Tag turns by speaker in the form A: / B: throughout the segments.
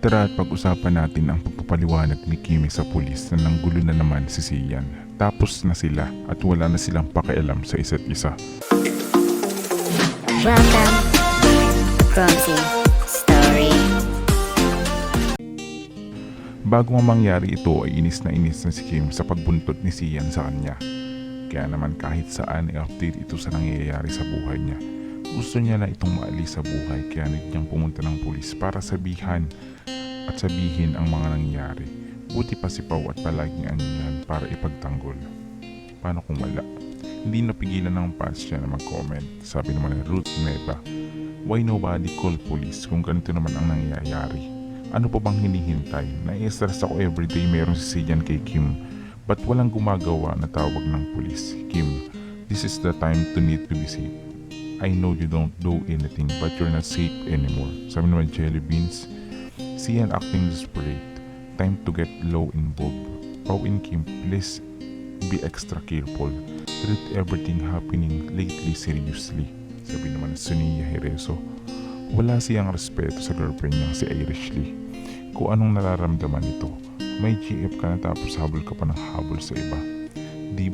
A: Tara at pag-usapan natin ang pagpapaliwanag ni Kimi sa pulis na nanggulo na naman si Sian. Tapos na sila at wala na silang pakialam sa isa't isa.
B: Welcome, Story.
A: Bago nga mangyari ito ay inis na inis na si Kim sa pagbuntot ni Sian sa kanya. Kaya naman kahit saan ay update ito sa nangyayari sa buhay niya. Gusto niya na itong maalis sa buhay kaya niyang pumunta ng pulis para sabihan at sabihin ang mga nangyayari. Buti pa si Pau at palaging anyan para ipagtanggol. Paano kung wala? Hindi napigilan ng fans niya na mag-comment. Sabi naman ni Ruth Neva, Why nobody call police kung ganito naman ang nangyayari? Ano pa bang hinihintay? Na-stress ako everyday meron si Sian kay Kim. Ba't walang gumagawa na tawag ng pulis? Kim, this is the time to need to be safe. I know you don't do anything but you're not safe anymore. Sabi naman Jelly Beans, Sian acting desperate. Time to get low involved. Pau and Kim, please be extra careful. Treat everything happening lately seriously. Sabi naman ni Sonia Hereso, wala siyang respeto sa girlfriend niya si Irish Lee. Kung anong nararamdaman nito, may GF ka na tapos habol ka pa ng habol sa iba.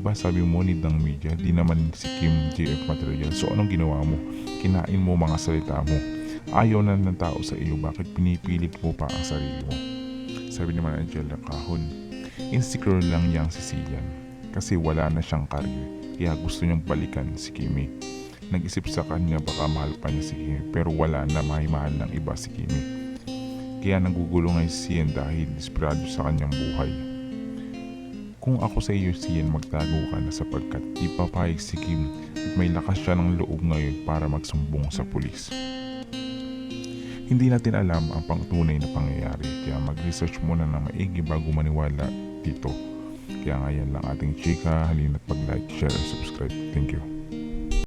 A: Ba sabi mo ni ng media, di naman si Kim GF material. So anong ginawa mo? Kinain mo mga salita mo. Ayaw na ng tao sa iyo, bakit pinipilit mo pa ang sarili mo? Sabi naman Angela Kahon, insecure lang niyang si Sian kasi wala na siyang career kaya gusto niyang balikan si Kimi. Nag-isip sa kanya baka mahal pa niya si Kimi pero wala na mahal ng iba si Kimi. Kaya nagugulo ngayon si Sian dahil desperado sa kanyang buhay. Kung ako sa iyo Sian magtago ka na sapagkat di papayag si Kim at may lakas siya ng loob ngayon para magsumbong sa pulis. Hindi natin alam ang pangtunay na pangyayari kaya mag-research muna ng maigi bago maniwala dito. Kaya ngayon lang ating chika, halina't mag-like, share, and subscribe. Thank you.